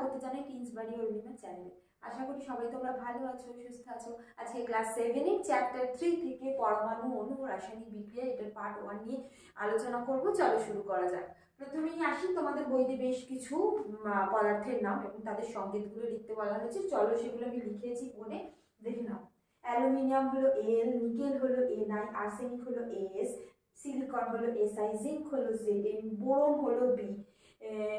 স্বাগত জানাই কিংসবাড়ি অরুণিমা চ্যানেলে আশা করি সবাই তোমরা ভালো আছো, সুস্থ আছো। আজকে ক্লাস সেভেনের চ্যাপ্টার থ্রি থেকে পরমাণু অণু রাসায়নিক বিক্রিয়া এটার পার্ট ওয়ান নিয়ে আলোচনা করব। চলো শুরু করা যাক। প্রথমেই আসি, তোমাদের বইতে বেশ কিছু পদার্থের নাম এবং তাদের সংকেতগুলো লিখতে বলা হয়েছে। চলো সেগুলো আমি লিখেছি বলে দেখে নাও। অ্যালুমিনিয়াম হলো এল নিকেল হলো এন আই আর্সেনিক হলো এস সিলিকন হলো এস আই জিঙ্ক হলো জেড এন বোরন হলো বি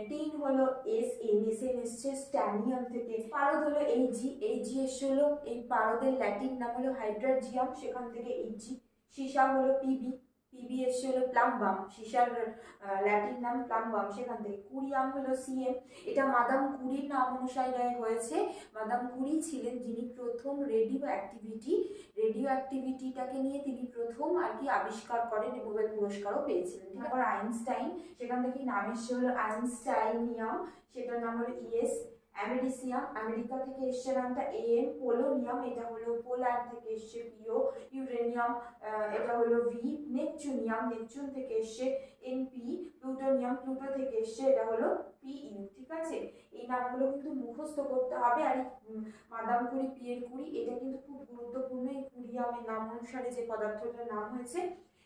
টিন হলো এস এন এস এন এসছে স্ট্যানিয়াম থেকে। পারদ হলো এই জি এই জি এস হলো এই পারদের ল্যাটিন নাম হলো হাইড্রাজিয়াম সেখান থেকে এই জি সীসা হলো পিবি পিবি এসছে হলো প্লাম্বাম সীসার ল্যাটিন নাম প্লাম্বাম সেখান থেকে। কুরিয়াম হলো সিএম এটা মাদাম কুরির নাম অনুসারে হয়েছে। মাদাম কুরি ছিলেন যিনি প্রথম রেডিও অ্যাক্টিভিটি রেডিও অ্যাক্টিভিটিটাকে নিয়ে তিনি প্রথম আর কি আবিষ্কার করেন নোবেল পুরস্কারও পেয়েছিলেন তারপর আইনস্টাইন, সেখান থেকে নাম এসছে হলো আইনস্টাইনিয়াম, সেটার নাম হলো ইএস অ্যামেডিসিয়াম আমেরিকা থেকে এসছে নামটা এম পোলোনিয়াম, এটা হলো পোল্যান্ড থেকে এসছে পিও ইউরেনিয়াম এটা হলো ভি নেপচুনিয়াম, নেপচুন থেকে এসছে এনপি প্লুটোনিয়াম, প্লুটো থেকে এসছে, এটা হলো পিইউ ঠিক আছে? এই নামগুলো কিন্তু মুখস্থ করতে হবে, আর মাদাম কুড়ি পিয়ের কুড়ি এটা কিন্তু খুব গুরুত্বপূর্ণ, এই কুড়িয়ামের নাম অনুসারে যে পদার্থটার নাম হয়েছে,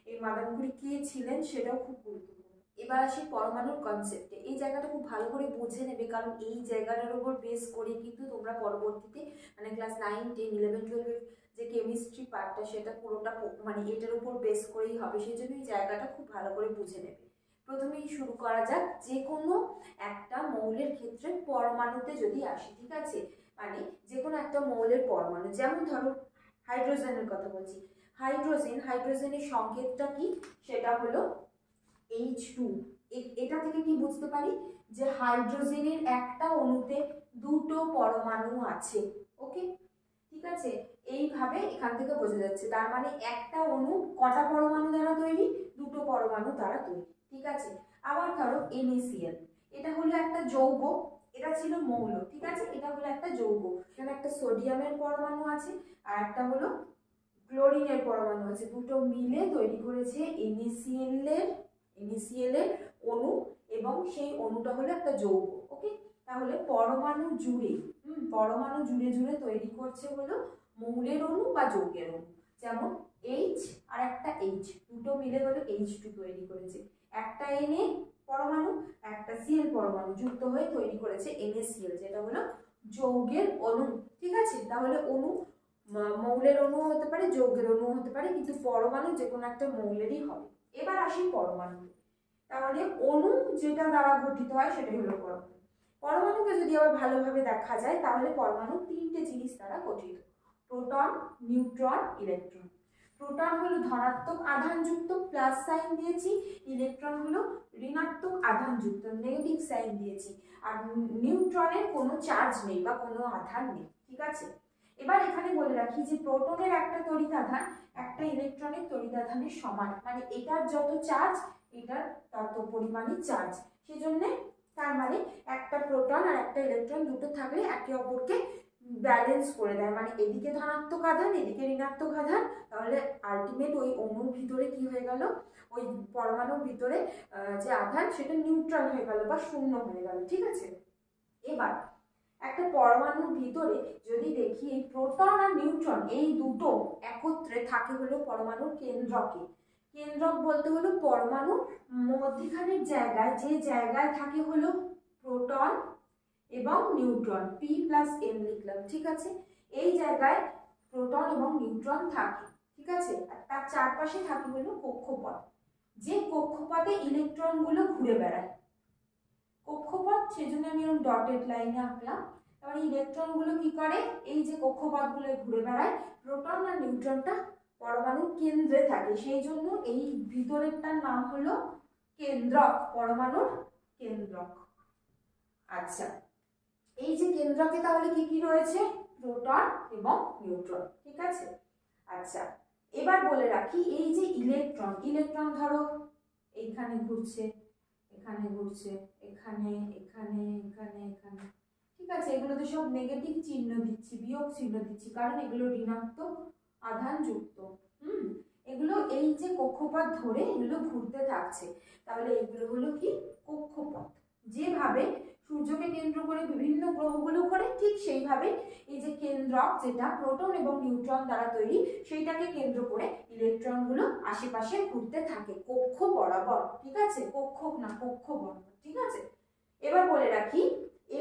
এই মাদাম কুড়ি কে ছিলেন সেটাও খুব গুরুত্বপূর্ণ। এবার আসি পরমাণুর কনসেপ্টে এই জায়গাটা খুব ভালো করে বুঝে নেবে, কারণ এই জায়গাটার উপর বেস করে কিন্তু তোমরা পরবর্তীতে মানে ক্লাস নাইন টেন ইলেভেন টুয়েলভের যে কেমিস্ট্রি পার্টটা সেটা পুরোটা মানে এটার উপর বেস করেই হবে। সেই জন্য এই জায়গাটা খুব ভালো করে বুঝে নেবে। প্রথমেই শুরু করা যাক যে কোনো একটা মৌলের ক্ষেত্রে পরমাণুতে যদি আসে, ঠিক আছে? মানে যে কোনো একটা মৌলের পরমাণু, যেমন ধরো হাইড্রোজেনের কথা বলছি। হাইড্রোজেন হাইড্রোজেনের সংকেতটা কি? সেটা হলো এইচ টু এটা থেকে কি বুঝতে পারি? যে হাইড্রোজেনের একটা অণুতে দুটো পরমাণু আছে ওকে ঠিক আছে? এইভাবে এখান থেকে বোঝা যাচ্ছে, তার মানে একটা অণু কটা পরমাণু দ্বারা তৈরি? দুটো পরমাণু দ্বারা তৈরি, ঠিক আছে? আবার ধরো NaCl এটা হলো একটা যৌগ, এটা ছিল মৌল, ঠিক আছে? এটা হলো একটা যৌগ, এখানে একটা সোডিয়ামের পরমাণু আছে, আর একটা হলো ক্লোরিনের পরমাণু আছে, দুটো মিলে তৈরি করেছে NaCl এর এর অণু এবং সেই অণুটা হলো একটা যৌগ ওকে তাহলে পরমাণু জুড়ে, হুম, পরমাণু জুড়ে জুড়ে তৈরি করছে হলো মৌলের অণু বা যৌগের অণু যেমন এইচ আর একটা এইচ দুটো মিলে হলো এইচ টু তৈরি করেছে। একটা এনে পরমাণু, একটা সিএল পরমাণু যুক্ত হয়ে তৈরি করেছে NaCl যেটা হলো যৌগের অণু ঠিক আছে? তাহলে অণু মৌলের অণু হতে পারে, যৌগের অণু হতে পারে, কিন্তু পরমাণু যে কোনো একটা মৌলেরই হবে। এবার আসি পরমাণু। তাহলে অণু যেটা দ্বারা গঠিত হয় সেটাই হলো পরমাণু। পরমাণুকে যদি আবার ভালোভাবে দেখা যায়, তাহলে পরমাণু তিনটে জিনিস দ্বারা গঠিত। Proton, neutron, electron. প্রোটন হলো ধনাত্মক আধানযুক্ত, প্লাস সাইন দিয়েছি। ইলেকট্রন হলো ঋণাত্মক আধানযুক্ত, নেগেটিভ সাইন দিয়েছি। আর নিউট্রনের কোনো চার্জ নেই বা কোনো আধান নেই, ঠিক আছে? এবার এখানে বলে রাখি যে প্রোটনের একটা তড়িৎ একটা ইলেকট্রনের তড়িৎ সমান। মানে এটার যত চার্জ, এটার তত পরিমাণই চার্জ। সেজন্যে তার মানে একটা প্রোটন আর একটা ইলেকট্রন দুটো থাকলে একে অপরকে ব্যালেন্স করে দেয়। মানে এদিকে ধনাত্মক আধান, এদিকে ঋণাত্মক আধান। তাহলে আলটিমেট ওই অণুর ভিতরে কি হয়ে গেল? ওই পরমাণুর ভিতরে যে আধান, সেটা নিউট্রাল হয়ে গেল বা শূন্য হয়ে গেল। ঠিক আছে? এবার একটা পরমাণুর ভিতরে যদি দেখি এই প্রোটন আর নিউট্রন, এই দুটো একত্রে থাকে হলো পরমাণুর কেন্দ্রকে। কেন্দ্রক বলতে হলো পরমাণুর মধ্যখানের জায়গায়, যে জায়গায় থাকে হলো প্রোটন এবং নিউট্রন পি প্লাস এম লিখলাম, ঠিক আছে? এই জায়গায় প্রোটন এবং নিউট্রন থাকে, ঠিক আছে? আর তার চারপাশে থাকে হলো কক্ষপথ। যে কক্ষপথে ইলেকট্রনগুলো ঘুরে বেড়ায়। কক্ষপথ, সেজন্য আমি এরকম ডটেড লাইনে আঁকলাম। তারপরে ইলেকট্রনগুলো কি করে? এই যে কক্ষপথগুলো ঘুরে বেড়ায় প্রোটন আর নিউট্রনটা পরমাণুর কেন্দ্রে থাকে। সেই জন্য এই ভিতরেরটার নাম হলো কেন্দ্রক, পরমাণুর কেন্দ্রক। আচ্ছা এই যে কেন্দ্রকে তাহলে কি কি রয়েছে? প্রোটন এবং নিউট্রন ঠিক আছে? আচ্ছা এবার বলে রাখি, এই যে ইলেকট্রন ইলেকট্রন ধরো, এইখানে ঘুরছে। এখানে ঘুরছে, এখানে এখানে এখানে এখানে। ঠিক আছে এগুলোতে সব নেগেটিভ চিহ্ন দিচ্ছি, বিয়োগ চিহ্ন দিচ্ছি, কারণ এগুলো ঋণাত্মক, আধান যুক্ত, হুম? এগুলো এই যে কক্ষপথ ধরে এগুলো ঘুরতে থাকছে, তাহলে এগুলো হলো কি? কক্ষপথ। যেভাবে সূর্যকে কেন্দ্র করে বিভিন্ন গ্রহগুলো ঘোরে ঠিক সেইভাবে এই যে কেন্দ্রক যেটা প্রোটন এবং নিউট্রন দ্বারা তৈরি, সেইটাকে কেন্দ্র করে ইলেকট্রনগুলো আশেপাশে ঘুরতে থাকে, কক্ষ বরাবর, ঠিক আছে? কক্ষ না, কক্ষ বরাবর, ঠিক আছে? এবার বলে রাখি,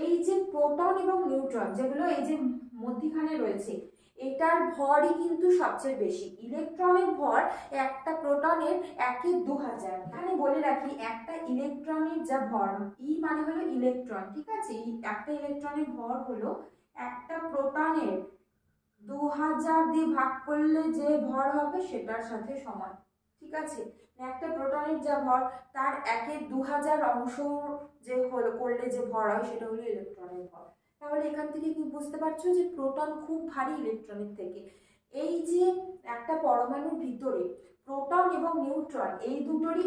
এই যে প্রোটন এবং নিউট্রন যেগুলো এই যে মধ্যিখানে রয়েছে এটার ভরই কিন্তু সবচেয়ে বেশি। ইলেকট্রনের ভর একটা প্রোটনের একে দু হাজার এখানে বলে রাখি, একটা ইলেকট্রনের যা ভর, ই মানে হলো ইলেকট্রন, ঠিক আছে? একটা ইলেকট্রনের ভর হলো একটা প্রোটনের দু হাজার দিয়ে ভাগ করলে যে ভর হবে সেটার সাথে সমান, ঠিক আছে? একটা প্রোটনের যা ভর, তার একে দু হাজার অংশ যে হলো, করলে যে ভর হয় সেটা হলো ইলেকট্রনের ভর। তাহলে এখান থেকে কি বুঝতে পারছ যে প্রোটন খুব ভারী ইলেকট্রনের থেকে? এই যে একটা পরমাণুর ভিতরে প্রোটন এবং নিউট্রন, এই দুটোরই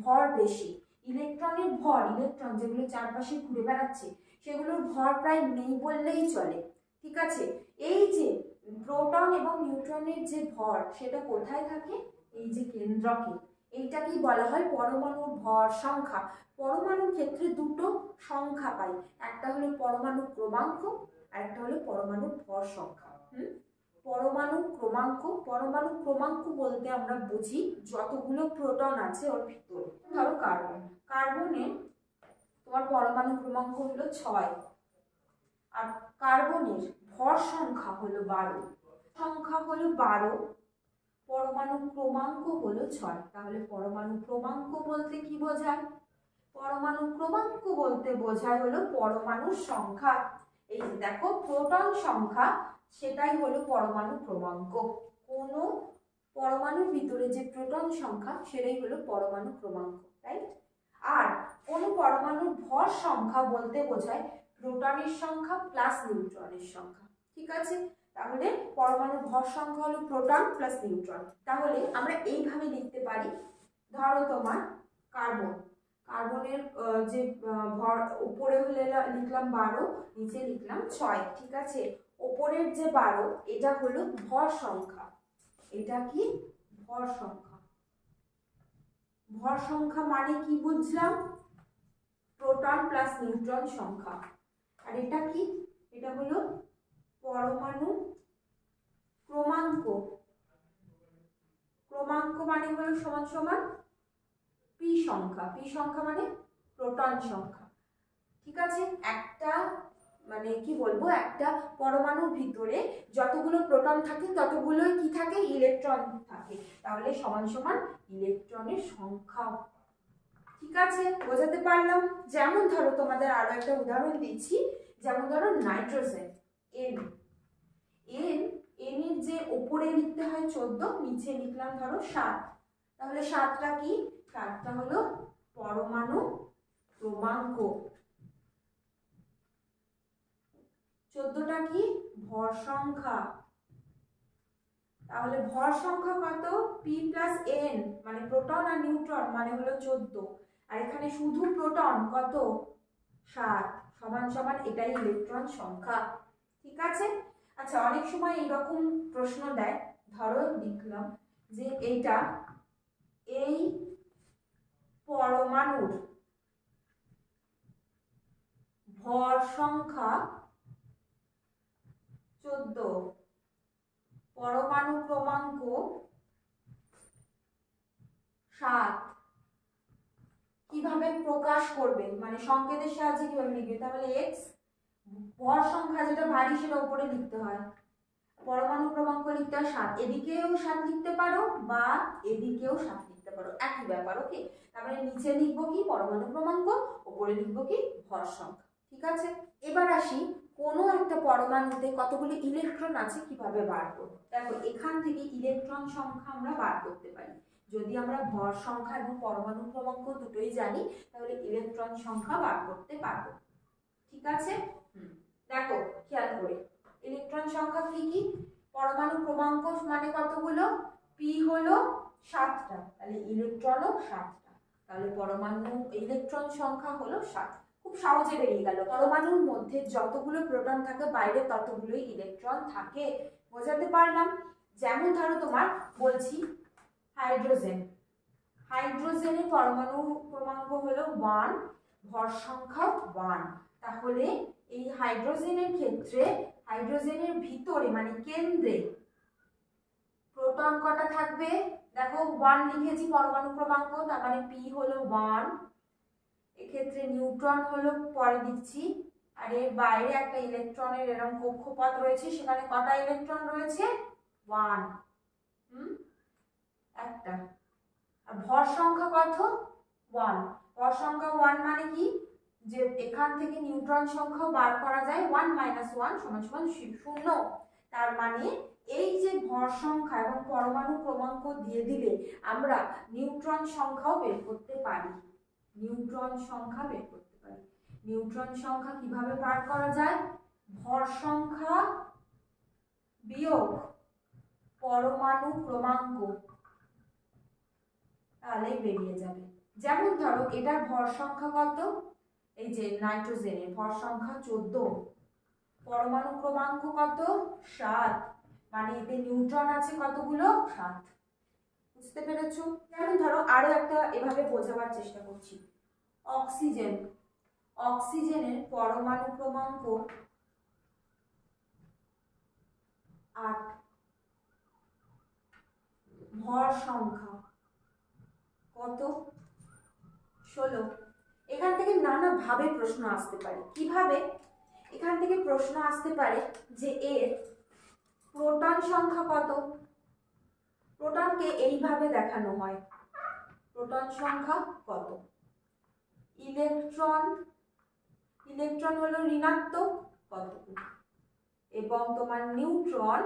ভর বেশি। ইলেকট্রনের ভর, ইলেকট্রন যেগুলো চারপাশে ঘুরে বেড়াচ্ছে, সেগুলোর ভর প্রায় নেই বললেই চলে। ঠিক আছে? এই যে প্রোটন এবং নিউট্রনের যে ভর, সেটা কোথায় থাকে? এই যে কেন্দ্রকে। এইটাকেই বলা হয় পরমাণুর ভর সংখ্যা। পরমাণুর ক্ষেত্রে দুটো সংখ্যা পাই। একটা হলো পরমাণু ক্রমাঙ্ক, আর একটা হলো পরমাণুর ভর সংখ্যা। হুম? পরমাণু ক্রমাঙ্ক পরমাণু ক্রমাঙ্ক বলতে আমরা বুঝি যতগুলো প্রোটন আছে ওর ভিতরে। ধরো কার্বন। কার্বনে তোমার পরমাণু ক্রমাঙ্ক হলো ছয়, আর কার্বনের ভর সংখ্যা হলো বারো। সংখ্যা হলো বারো পরমাণু ক্রমাঙ্ক হলো ছয়। তাহলে পরমাণু ক্রমাঙ্ক বলতে কি বোঝায়? পরমাণু ক্রমাঙ্ক বলতে বোঝায় হলো পরমাণুর সংখ্যা। এই যে দেখো, প্রোটন সংখ্যা, সেটাই হলো পরমাণু ক্রমাঙ্ক। কোনো পরমাণুর ভিতরে যে প্রোটন সংখ্যা, সেটাই হলো পরমাণু ক্রমাঙ্ক রাইট আর কোনো পরমাণুর ভর সংখ্যা বলতে বোঝায় প্রোটনের সংখ্যা প্লাস নিউট্রনের সংখ্যা, ঠিক আছে? তাহলে পরমাণুর ভর সংখ্যা হলো প্রোটন প্লাস নিউট্রন। তাহলে আমরা এইভাবে লিখতে পারি, ধরো তোমার কার্বন। কার্বনের যে ভর, উপরে হলে লিখলাম বারো, নিচে লিখলাম ছয়, ঠিক আছে? ওপরের যে বারো, এটা হলো ভর সংখ্যা এটা কি? ভর সংখ্যা ভর সংখ্যা মানে কি বুঝলাম? প্রোটন প্লাস নিউট্রন সংখ্যা। আর এটা কি? এটা হলো পরমাণু ক্রমাঙ্ক। ক্রমাঙ্ক মানে হলো সমান সমান পি সংখ্যা। পি সংখ্যা মানে প্রোটন সংখ্যা। ঠিক আছে? একটা মানে কি বলব? একটা পরমাণুর ভিতরে যতগুলো প্রোটন থাকে, ততগুলোই কি থাকে? ইলেকট্রন থাকে। তাহলে সমান সমান ইলেকট্রনের সংখ্যা। ঠিক আছে? বোঝাতে পারলাম? যেমন ধরো তোমাদের আরও একটা উদাহরণ দিচ্ছি। যেমন ধরো নাইট্রোজেন। এন এন এন এর যে ওপরে লিখতে হয় চোদ্দ, নিচে লিখলাম ধরো সাত। তাহলে সাতটা কি? সাতটা হলো পরমাণু ক্রমাঙ্ক। চোদ্দটা কি? ভর সংখ্যা। তাহলে ভর সংখ্যা কত? পি প্লাস এন মানে প্রোটন আর নিউট্রন মানে হলো চোদ্দ। আর এখানে শুধু প্রোটন কত? সাত। সমান সমান এটাই ইলেকট্রন সংখ্যা। ঠিক আছে? আচ্ছা অনেক সময় এইরকম প্রশ্ন দেয়, ধরো লিখলাম যে এইটা এই পরমাণুর ভর সংখ্যা চোদ্দ, পরমাণু ক্রমাঙ্ক সাত। কীভাবে প্রকাশ করবে? মানে সংকেতের সাহায্যে কীভাবে লিখবে? তাহলে এক্স ভর সংখ্যা যেটা ভারী সেটা উপরে লিখতে হয়। পরমাণু ক্রমাঙ্ক লিখতে হয় সাত। এদিকেও সাত লিখতে পারো বা এদিকেও সাত লিখতে পারো। একই ব্যাপার ওকে তারপরে নিচে লিখব কি? পরমাণু ক্রমাঙ্ক উপরে লিখব কি? ভর সংখ্যা, ঠিক আছে? এবার আসি কোনো একটা পরমাণুতে কতগুলি ইলেকট্রন আছে কীভাবে বার করব? দেখো, এখান থেকে ইলেকট্রন সংখ্যা আমরা বার করতে পারি। যদি আমরা ভর সংখ্যা এবং পরমাণু ক্রমাঙ্ক দুটোই জানি, তাহলে ইলেকট্রন সংখ্যা বার করতে পারব। ঠিক আছে? দেখো, খেয়াল করে। ইলেকট্রন সংখ্যা কি কি? পরমাণু ক্রমাঙ্ক মানে কতগুলো? পি হলো সাতটা। তাহলে ইলেকট্রনও সাতটা। তাহলে পরমাণু ইলেকট্রন সংখ্যা হলো সাত। খুব সহজে বেরিয়ে গেল। পরমাণুর মধ্যে যতগুলো প্রোটন থাকে, বাইরে ততগুলোই ইলেকট্রন থাকে। বোঝাতে পারলাম? যেমন ধরো তোমার, বলছি হাইড্রোজেন হাইড্রোজেনের পরমাণু ক্রমাঙ্ক হলো ওয়ান ভর সংখ্যা ওয়ান তাহলে এই হাইড্রোজেনের ক্ষেত্রে হাইড্রোজেনের ভিতরে মানে কেন্দ্রে প্রোটন কটা থাকবে? দেখো ওয়ান লিখেছি পরমাণু ক্রমাঙ্ক, তার মানে পি হলো ওয়ান এক্ষেত্রে নিউট্রন হলো, পরে দিচ্ছি, আর এর বাইরে একটা ইলেকট্রনের এরকম কক্ষপথ রয়েছে, সেখানে কটা ইলেকট্রন রয়েছে? ওয়ান হুম? একটা। আর ভর সংখ্যা কত? ওয়ান ভর সংখ্যা ওয়ান মানে কি? যে এখান থেকে নিউট্রন সংখ্যাও বার করা যায় ওয়ান মাইনাস ওয়ান সমান সমান শূন্য। তার মানে এই যে ভর সংখ্যা এবং পরমাণু ক্রমাঙ্ক দিয়ে দিলে আমরা নিউট্রন সংখ্যাও বের করতে পারি। নিউট্রন সংখ্যা বের করতে পারি। নিউট্রন সংখ্যা কীভাবে বার করা যায়? ভর সংখ্যা বিয়োগ পরমাণু ক্রমাঙ্ক। তাহলে বেরিয়ে যাবে। যেমন ধরো, এটার ভর সংখ্যা কত? এই যে নাইট্রোজেনের ভর সংখ্যা চোদ্দ, পরমাণু ক্রমাঙ্ক কত? সাত। মানে এতে নিউট্রন আছে কতগুলো? সাত। বুঝতে পেরেছ? যেমন ধরো আরও একটা এভাবে বোঝাবার চেষ্টা করছি। অক্সিজেন। অক্সিজেনের পরমাণু ক্রমাঙ্ক আট। ভর সংখ্যা কত? ষোলো। এখান থেকে নানা ভাবে প্রশ্ন আসতে পারে। কীভাবে? এখান থেকে প্রশ্ন আসতে পারে যে এর প্রোটন সংখ্যা কত? প্রোটনকে এইভাবে দেখানো হয়। প্রোটন সংখ্যা কত? ইলেকট্রন ইলেকট্রন হলো ঋণাত্মক কতগুলো এবং তোমার নিউট্রন,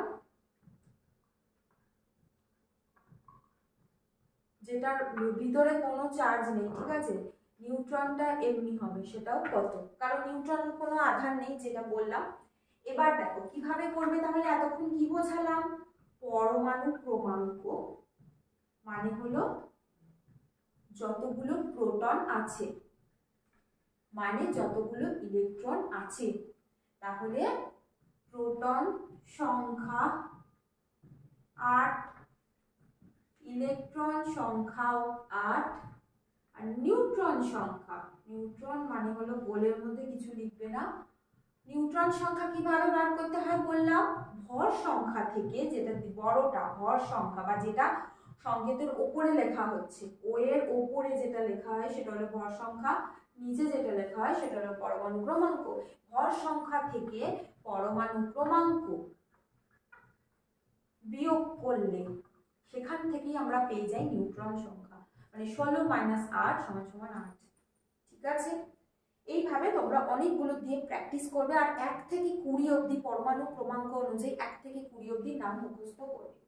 যেটার ভিতরে কোনো চার্জ নেই, ঠিক আছে? নিউট্রনটা এমনি হবে, সেটাও কত? কারণ নিউট্রন কোনো আধার নেই, যেটা বললাম। এবার দেখো, কীভাবে করবে? তাহলে এতক্ষণ কি বোঝালাম? পরমাণু ক্রমাঙ্ক মানে হলো যতগুলো প্রোটন আছে মানে যতগুলো ইলেকট্রন আছে। তাহলে প্রোটন সংখ্যা আট, ইলেকট্রন সংখ্যাও আট আর নিউট্রন সংখ্যা নিউট্রন মানে হলো গোলের মধ্যে কিছু লিখবে না। নিউট্রন সংখ্যা কীভাবে বার করতে হয় বললাম? ভর সংখ্যা থেকে যেটা বড়টা, ভর সংখ্যা বা যেটা সংকেতের ওপরে লেখা হচ্ছে। ও এর ওপরে যেটা লেখা হয় সেটা হলো ভর সংখ্যা, নিচে যেটা লেখা হয় সেটা হলো পরমাণু ক্রমাঙ্ক। ভর সংখ্যা থেকে পরমাণু ক্রমাঙ্ক বিয়োগ করলে সেখান থেকেই আমরা পেয়ে যাই নিউট্রন সংখ্যা। মানে ষোলো মাইনাস আট সমান সমান আট। ঠিক আছে? এইভাবে তোমরা অনেকগুলো দিয়ে প্র্যাকটিস করবে আর এক থেকে কুড়ি অবধি পরমাণু ক্রমাঙ্ক অনুযায়ী এক থেকে কুড়ি অবধি নাম মুখস্থ করবে।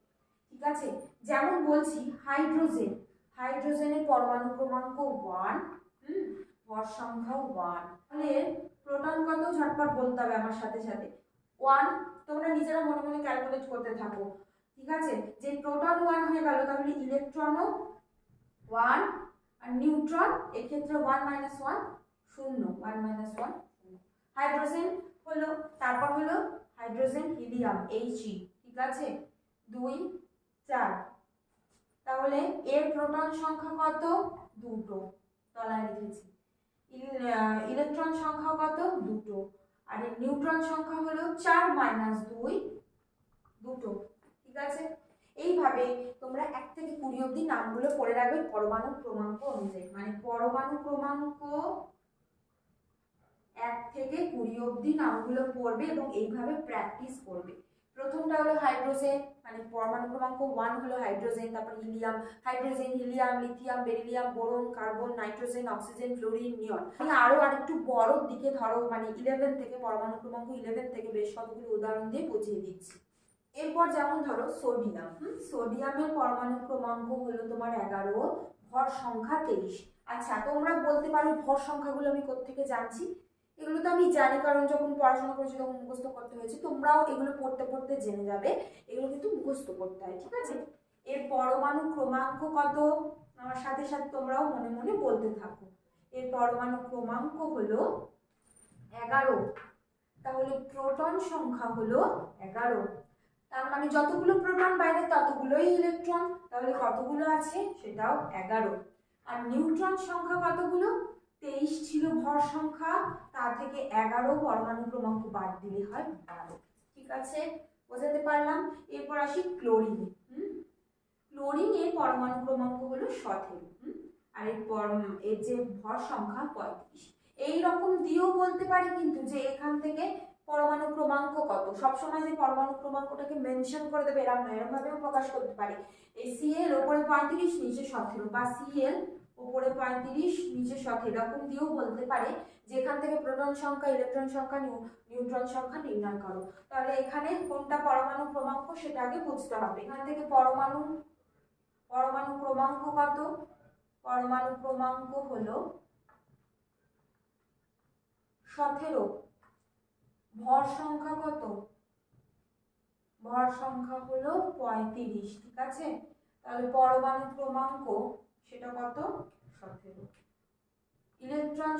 ঠিক আছে? যেমন বলছি হাইড্রোজেন হাইড্রোজেনের পরমাণু ক্রমাঙ্ক ওয়ান হুম? ভর সংখ্যা ওয়ান তাহলে প্রোটন কত? ঝটপট বলতে হবে আমার সাথে সাথে। ওয়ান তোমরা নিজেরা মনে মনে ক্যালকুলেট করতে থাকো। ঠিক আছে? যে প্রোটন ওয়ান হয়ে গেল, তাহলে ইলেকট্রনও ওয়ান আর নিউট্রন এক্ষেত্রে ওয়ান মাইনাস ওয়ান শূন্য, ওয়ান মাইনাস ওয়ান হাইড্রোজেন হলো, তারপর হলো হাইড্রোজেন হিলিয়াম এইচই ঠিক আছে? দুই, চার। তাহলে এর প্রোটন সংখ্যা কত? দুটো। তলায় লিখেছি। ইলেকট্রন সংখ্যা কত? দুটো। আর নিউট্রন সংখ্যা হলো চার মাইনাস দুই, দুটো। ঠিক আছে? এইভাবে তোমরা এক থেকে কুড়ি অবধি নামগুলো পড়ে রাখবে পরমাণু ক্রমাঙ্ক অনুযায়ী। মানে পরমাণু ক্রমাঙ্ক এক থেকে কুড়ি অবধি নামগুলো পড়বে এবং এইভাবে প্র্যাকটিস করবে। প্রথমটা হলো হাইড্রোজেন মানে পরমাণু ক্রমাঙ্ক ওয়ান হলো হাইড্রোজেন তারপর helium hydrogen helium lithium beryllium boron carbon nitrogen oxygen fluorine neon আমি আরও আরেকটু বড় দিকে ধরো মানে ইলেভেন থেকে পরমাণু ক্রমাঙ্ক ইলেভেন থেকে বেশ কতগুলো উদাহরণ দিয়ে বুঝিয়ে দিচ্ছি। এরপর যেমন ধরো সোডিয়াম হুম? সোডিয়ামের পরমাণু ক্রমাঙ্ক হলো তোমার এগারো, ভর সংখ্যা তেইশ আচ্ছা তোমরা বলতে পারো ভর সংখ্যাগুলো আমি কোত্থেকে জানছি? এগুলো তো আমি জানি, কারণ যখন পড়াশোনা করেছি তখন মুখস্থ করতে হয়েছে। তোমরাও এগুলো পড়তে পড়তে জেনে যাবে, এগুলো কিন্তু মুখস্থ করতে হয়, ঠিক আছে? এর পরমাণু ক্রমাঙ্ক কত? আমার সাথে সাথে তোমরাও মনে মনে বলতে থাকো। এর পরমাণু ক্রমাঙ্ক হলো এগারো। তাহলে প্রোটন সংখ্যা হলো এগারো। তার মানে যতগুলো প্রোটন বাইরে, ততগুলোই ইলেকট্রন। তাহলে কতগুলো আছে? সেটাও এগারো। আর নিউট্রন সংখ্যা কতগুলো? তেইশ ছিল ভর সংখ্যা। তা থেকে এগারো পরমাণু ক্রমাঙ্ক বাদ দিলে হয় বারো। ঠিক আছে? বোঝাতে পারলাম? এরপর আসি ক্লোরিন হুম? ক্লোরিনের পরমাণু ক্রমাঙ্ক হলো সতেরো। হুম? আর এর এর যে ভর সংখ্যা পঁয়ত্রিশ। এই রকম দিয়েও বলতে পারি কিন্তু যে এখান থেকে পরমাণু ক্রমাঙ্ক কত? সবসময় যে পরমাণু ক্রমাঙ্কটাকে মেনশন করে দেবে এরকম এরকম ভাবেও প্রকাশ করতে পারি। এই সিএল ওপরে পঁয়ত্রিশ, নিচে সতেরো বা সিএল ওপরে পঁয়ত্রিশ, নিচে সতেরো, এরকম দিয়েও বলতে পারে। যে এখান থেকে প্রোটন সংখ্যা, ইলেকট্রন সংখ্যা, নিউ- নিউট্রন সংখ্যা নির্ণয় করো। তাহলে এখানে কোনটা পরমাণু ক্রমাঙ্ক সেটা আগে বুঝতে হবে। এখান থেকে পরমাণু পরমাণু ক্রমাঙ্ক কত? পরমাণু ক্রমাঙ্ক হলো সতেরো। ভর সংখ্যা কত? ভর সংখ্যা হলো পঁয়ত্রিশ, ঠিক আছে? তাহলে পরমাণু ক্রমাঙ্ক সেটা কত? সতেরো। ইলেকট্রন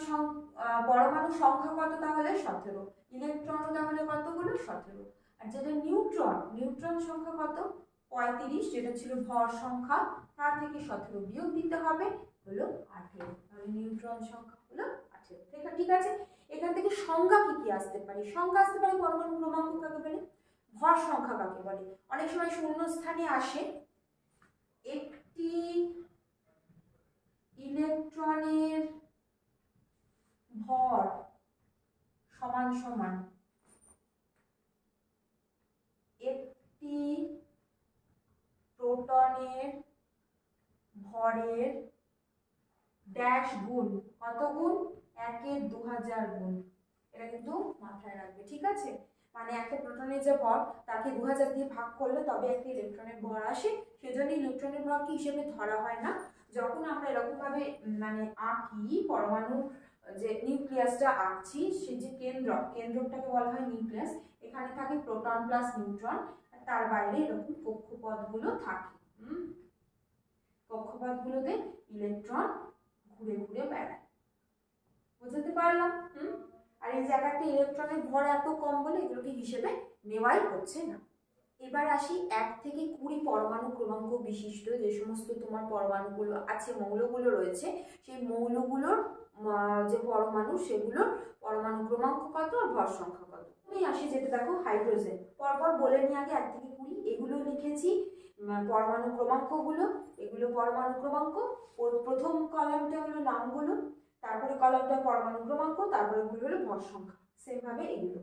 পরমাণু সংখ্যা কত তাহলে? সতেরো। ইলেকট্রন তাহলে কতগুলো? সতেরো। আর যেটা নিউট্রন নিউট্রন সংখ্যা কত? পঁয়ত্রিশ, যেটা ছিল ভর সংখ্যা তার থেকে সতেরো বিয়োগ দিতে হবে, হলো আঠেরো। তাহলে নিউট্রন সংখ্যা হলো আঠেরো। ঠিক আছে? এখান থেকে সংজ্ঞা কি কি আসতে পারে? সংজ্ঞা আসতে পারে পরমাণু ক্রমাঙ্ক কাকে বলে? ভর সংখ্যা কাকে বলে? অনেক সময় শূন্য স্থানে আসে একটি ইলেকট্রনের ভর সমান সমান একটি প্রোটনের ভরের ড্যাশ গুণ কত গুণ? একের দু হাজার গুণ। এটা কিন্তু মাথায় রাখবে, ঠিক আছে? মানে একটা প্রোটনের যে ভর, তাকে দু হাজার দিয়ে ভাগ করলে তবে একটা ইলেকট্রনের ভর আসে। সেজন্য ইলেকট্রনের ভরকে হিসেবে ধরা হয় না? যখন আমরা এরকমভাবে মানে আঁকি পরমাণু যে নিউক্লিয়াসটা আঁকছি, সে যে কেন্দ্র, কেন্দ্রটাকে বলা হয় নিউক্লিয়াস, এখানে থাকে প্রোটন প্লাস নিউট্রন তার বাইরে এরকম কক্ষপথগুলো থাকে কক্ষপথগুলোতে ইলেকট্রন ঘুরে ঘুরে বেড়ায়। বুঝতে পারলাম, হুম? আর এই এক একটা ইলেকট্রনের ভর এত কম বলে এগুলোকে হিসেবে নেওয়াই হচ্ছে না। এবার আসি এক থেকে কুড়ি পরমাণু ক্রমাঙ্ক বিশিষ্ট, যে সমস্ত তোমার পরমাণুগুলো আছে, মৌলগুলো রয়েছে, সেই মৌলগুলোর যে পরমাণু, সেগুলোর পরমাণু ক্রমাঙ্ক কত আর ভর সংখ্যা কত? তুমি আসি যেতে দেখো, হাইড্রোজেন। পরপর বলে নিয়ে আগে এক থেকে কুড়ি, এগুলো লিখেছি পরমাণু ক্রমাঙ্কগুলো, এগুলো পরমাণু ক্রমাঙ্ক প্রথম কলামটা হলো নামগুলো তারপরে কলামটা পরমাণু ক্রমাঙ্ক, তারপরে এগুলো হলো ভর সংখ্যা। সেমভাবে এগুলো।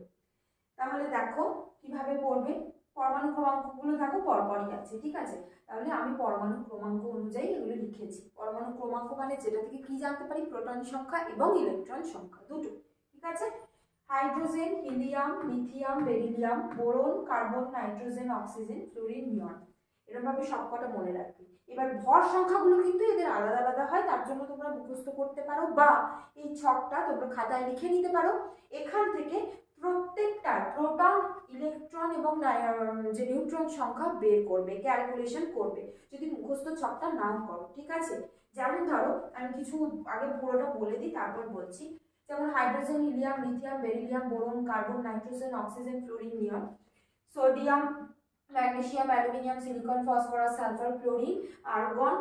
তাহলে দেখো কীভাবে পড়বে? পরমাণু ক্রমাঙ্কগুলো দেখো পরপরই আছে, ঠিক আছে? তাহলে আমি পরমাণু ক্রমাঙ্ক অনুযায়ী এগুলো লিখেছি। পরমাণু ক্রমাঙ্ক মানে যেটা থেকে কি জানতে পারি? প্রোটন সংখ্যা এবং ইলেকট্রন সংখ্যা দুটো, ঠিক আছে? Hydrogen, helium lithium beryllium, boron, carbon, nitrogen, oxygen, fluorine neon এরকমভাবে সবকটা মনে রাখবে। এবার ভর সংখ্যাগুলো কিন্তু এদের আলাদা আলাদা হয়, তার জন্য তোমরা মুখস্থ করতে পারো বা এই ছকটা তোমরা খাতায় লিখে নিতে পারো। এখান থেকে প্রত্যেকটা প্রোটন, ইলেকট্রন এবং যে নিউট্রন সংখ্যা বের করবে, ক্যালকুলেশন করবে, যদি মুখস্থ ছকটা নাও করো, ঠিক আছে? যেমন ধরো, আমি কিছু আগে পুরোটা বলে দিই, তারপর বলছি। যেমন hydrogen, helium, lithium, beryllium, boron, carbon, nitrogen, oxygen, fluorine, neon, sodium magnesium aluminium, silicon, phosphorus, sulphur, chlorine, argon,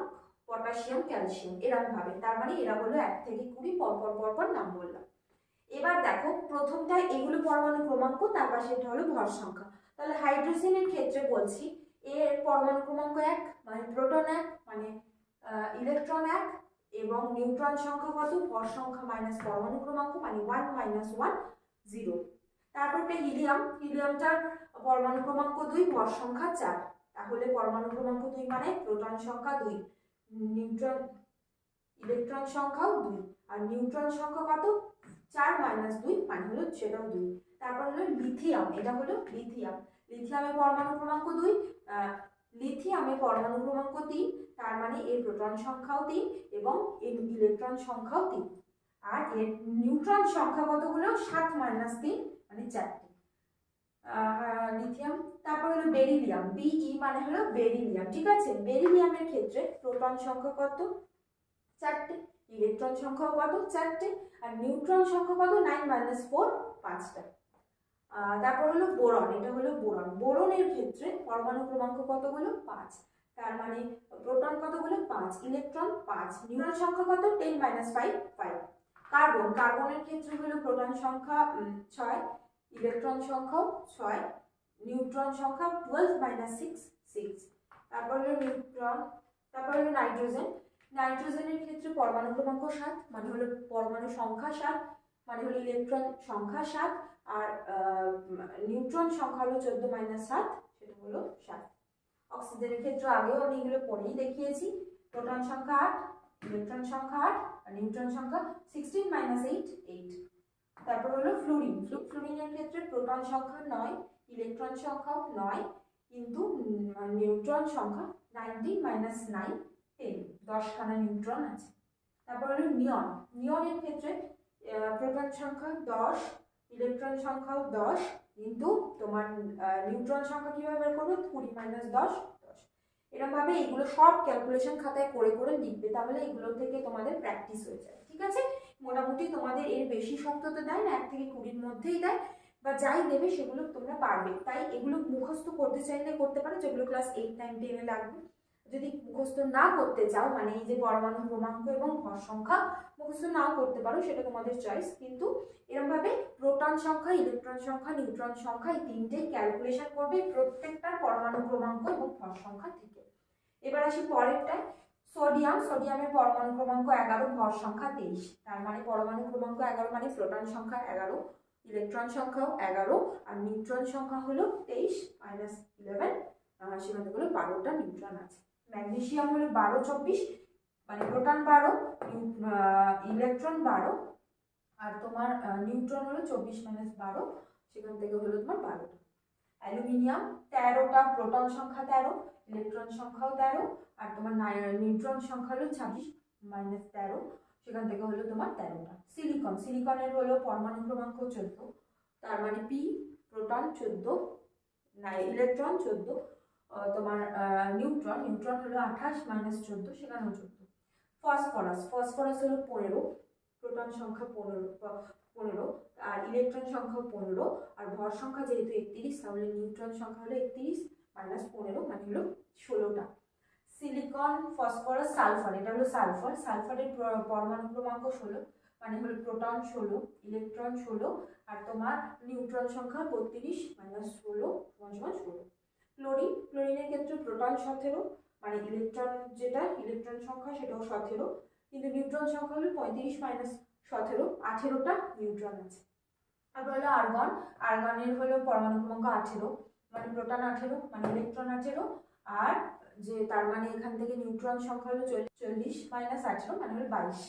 potassium, calcium এরকম ভাবে। তার মানে এরা হলো এক থেকে কুড়ি পরপর পরপর নাম বললাম। এবার দেখো, প্রথমটা এগুলো পরমাণু ক্রমাঙ্ক তার পাশে এটা হলো ভর সংখ্যা। তাহলে হাইড্রোজেনের ক্ষেত্রে বলছি, এর পরমাণু ক্রমাঙ্ক এক মানে প্রোটন এক মানে ইলেকট্রন এক, এবং নিউট্রন সংখ্যা কত? ভর সংখ্যা মাইনাস পরমাণু ক্রমাঙ্ক মানে ওয়ান মাইনাস ওয়ান, জিরো। তারপর একটা হিলিয়াম হিলিয়ামটার পরমাণু ক্রমাঙ্ক দুই ভর সংখ্যা চার। তাহলে পরমাণু ক্রমাঙ্ক দুই মানে প্রোটন সংখ্যা দুই নিউট্রন ইলেকট্রন সংখ্যাও দুই। আর নিউট্রন সংখ্যা কত? চার মাইনাস দুই মানে হলো সেটাও দুই। তারপর হলো লিথিয়াম এটা হলো লিথিয়াম লিথিয়ামের পরমাণু ক্রমাঙ্ক দুই লিথিয়ামের পরমাণু ক্রমাঙ্ক তিন, তার মানে এর প্রোটন সংখ্যাও তিন এবং এর ইলেকট্রন সংখ্যাও তিন। আর এর নিউট্রন সংখ্যা কত হলো? সাত মাইনাস তিন। মানে চারটে। লিথিয়াম তারপর হলো বেরিলিয়াম বিই মানে হলো বেরিলিয়াম ঠিক আছে? বেরিলিয়ামের ক্ষেত্রে প্রোটন সংখ্যা কত? চারটে। ইলেকট্রন সংখ্যা কত? চারটে। আর নিউট্রন সংখ্যা কত? নাইন মাইনাস ফোর পাঁচটা। তারপর হলো বোরন, এটা হলো বোরন। বোরনের ক্ষেত্রে পরমাণু ক্রমাঙ্ক কত হলো পাঁচ। তার মানে প্রোটন কত হলো পাঁচ। ইলেকট্রন পাঁচ। নিউট্রন সংখ্যা কত? Ten minus five five carbon কার্বনের ক্ষেত্রে হলো প্রোটন সংখ্যা ছয় ইলেকট্রন সংখ্যাও ছয় নিউট্রন সংখ্যা টুয়েলভ মাইনাস সিক্স সিক্স তারপর হলো নিউট্রন তারপর হলো নাইট্রোজেন নাইট্রোজেনের ক্ষেত্রে পরমাণু ক্রমাঙ্ক সাত মানে হলো পরমাণু সংখ্যা সাত মানে হলো ইলেকট্রন সংখ্যা সাত, আর নিউট্রন সংখ্যা হলো চোদ্দ মাইনাস সাত, সেটা হলো সাত। অক্সিজেনের ক্ষেত্রে আগেও আমি এগুলো পরেই দেখিয়েছি। প্রোটন সংখ্যা আট ইলেকট্রন সংখ্যা আট আর নিউট্রন সংখ্যা সিক্সটিন মাইনাস এইট এইট তারপর হলো ফ্লুরিন ফ্লুরিনের ক্ষেত্রে প্রোটন সংখ্যা নয় ইলেকট্রন সংখ্যাও নয়, কিন্তু নিউট্রন সংখ্যা নাইনটিন মাইনাস নাইন টেন দশখানা নিউট্রন আছে। তারপর হলো নিয়ন নিয়নের ক্ষেত্রে প্রোটন সংখ্যা দশ ইলেকট্রন সংখ্যাও দশ, কিন্তু তোমার নিউট্রন সংখ্যা কীভাবে বের করবে? কুড়ি মাইনাস দশ দশ এরকমভাবে এগুলো সব ক্যালকুলেশন খাতায় করে করে লিখবে, তাহলে এগুলো থেকে তোমাদের প্র্যাকটিস হয়ে যায়, ঠিক আছে? মোটামুটি তোমাদের এর বেশি শক্ত তো দেয় না, এক থেকে কুড়ির মধ্যেই দেয়, বা যাই দেবে সেগুলো তোমরা পারবে। তাই এগুলো মুখস্থ করতে চাইলে করতে পারো, যেগুলো ক্লাস এইট নাইন টেনে লাগবে। যদি মুখস্থ না করতে চাও মানে এই যে পরমাণু ক্রমাঙ্ক এবং ভর সংখ্যা মুখস্থ নাও করতে পারো, সেটা তোমাদের চয়েস কিন্তু এরমভাবে প্রোটন সংখ্যা ইলেকট্রন সংখ্যা নিউট্রন সংখ্যা এই তিনটেই ক্যালকুলেশন করবে প্রত্যেকটার পরমাণু ক্রমাঙ্ক এবং ভর সংখ্যা থেকে। এবার আসি পরেরটায় সোডিয়াম সোডিয়ামের পরমাণু ক্রমাঙ্ক এগারো, ভর সংখ্যা তেইশ। তার মানে পরমাণু ক্রমাঙ্ক এগারো মানে প্রোটন সংখ্যা এগারো ইলেকট্রন সংখ্যাও এগারো, আর নিউট্রন সংখ্যা হলো তেইশ মাইনাস ইলেভেন সেখান হলো বারোটা নিউট্রন আছে। ম্যাগনেসিয়াম হলো বারো, চব্বিশ মানে প্রোটন বারো ইলেকট্রন বারো, আর তোমার নিউট্রন হলো চব্বিশ মাইনাস বারো, সেখান থেকে হলো তোমার বারোটা অ্যালুমিনিয়াম তেরোটা, প্রোটন সংখ্যা তেরো, ইলেকট্রন সংখ্যাও তেরো, আর তোমার নিউট্রন সংখ্যা হলো ছাব্বিশ মাইনাস তেরো, সেখান থেকে হলো তোমার তেরোটা। সিলিকন, সিলিকনের হলো পরমাণু ক্রমাঙ্ক চোদ্দ, তার মানে পি, প্রোটন চোদ্দ ইলেকট্রন চোদ্দ তোমার নিউট্রন নিউট্রন হলো আঠাশ মাইনাস চোদ্দ, সেখানেও চোদ্দ। ফসফরাস ফসফরাস হলো পনেরো প্রোটন সংখ্যা পনেরো পনেরো, আর ইলেকট্রন সংখ্যা পনেরো, আর ভর সংখ্যা যেহেতু একত্রিশ, তাহলে নিউট্রন সংখ্যা হলো একত্রিশ মাইনাস পনেরো মানে হলো ষোলোটা। সিলিকন ফসফরাস সালফার এটা হলো সালফার সালফারের প্র- পরমাণু ক্রমাঙ্ক ষোলো মানে হলো প্রোটন ষোলো ইলেকট্রন ষোলো, আর তোমার নিউট্রন সংখ্যা বত্রিশ মাইনাস ষোলো সমান সমান ষোলো। ক্লোরিন, ক্লোরিনের ক্ষেত্রে প্রোটন সতেরো মানে ইলেকট্রন যেটা, ইলেকট্রন সংখ্যা সেটাও সতেরো, কিন্তু নিউট্রন সংখ্যা হলো পঁয়ত্রিশ মাইনাস সতেরো, আঠেরোটা নিউট্রন আছে। তারপর হলো আর্গন, আর্গনের হলো পরমাণু ক্রমাঙ্ক আঠেরো মানে প্রোটন আঠেরো মানে ইলেকট্রন আঠেরো, আর যে তার মানে এখান থেকে নিউট্রন সংখ্যা হলো চল্লিশ মাইনাস আঠেরো মানে হলো বাইশ।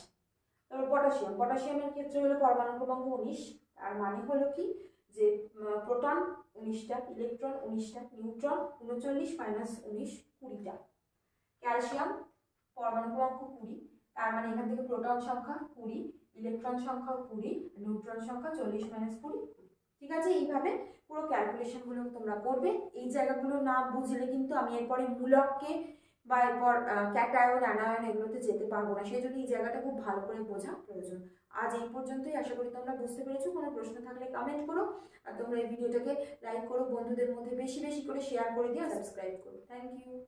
তারপর পটাশিয়াম, পটাশিয়ামের ক্ষেত্রে হলো পরমাণু ক্রমাঙ্ক উনিশ আর মানে হলো কি? যে প্রোটন উনিশটা ইলেকট্রন উনিশটা নিউট্রন উনচল্লিশ মাইনাস উনিশ কুড়িটা ক্যালসিয়াম পরমাণু ক্রমাঙ্ক কুড়ি, তার মানে এখান থেকে প্রোটন সংখ্যা কুড়ি ইলেকট্রন সংখ্যা কুড়ি নিউট্রন সংখ্যা চল্লিশ মাইনাস কুড়ি ঠিক আছে? এইভাবে পুরো ক্যালকুলেশনগুলো তোমরা করবে। এই জায়গাগুলো না বুঝলে কিন্তু আমি এরপরে মূলককে বা এরপর ক্যাটায়ন অ্যানায়ন এগুলোতে যেতে পারব না। সেই জন্য এই জায়গাটা খুব ভালো করে বোঝা প্রয়োজন। আজ এই পর্যন্তই। আশা করি তোমরা বুঝতে পেরেছ। কোনো প্রশ্ন থাকলে কমেন্ট করো। আর তোমরা এই ভিডিওটাকে লাইক করো। বন্ধুদের মধ্যে বেশি বেশি করে শেয়ার করে দিও। সাবস্ক্রাইব করো। Thank you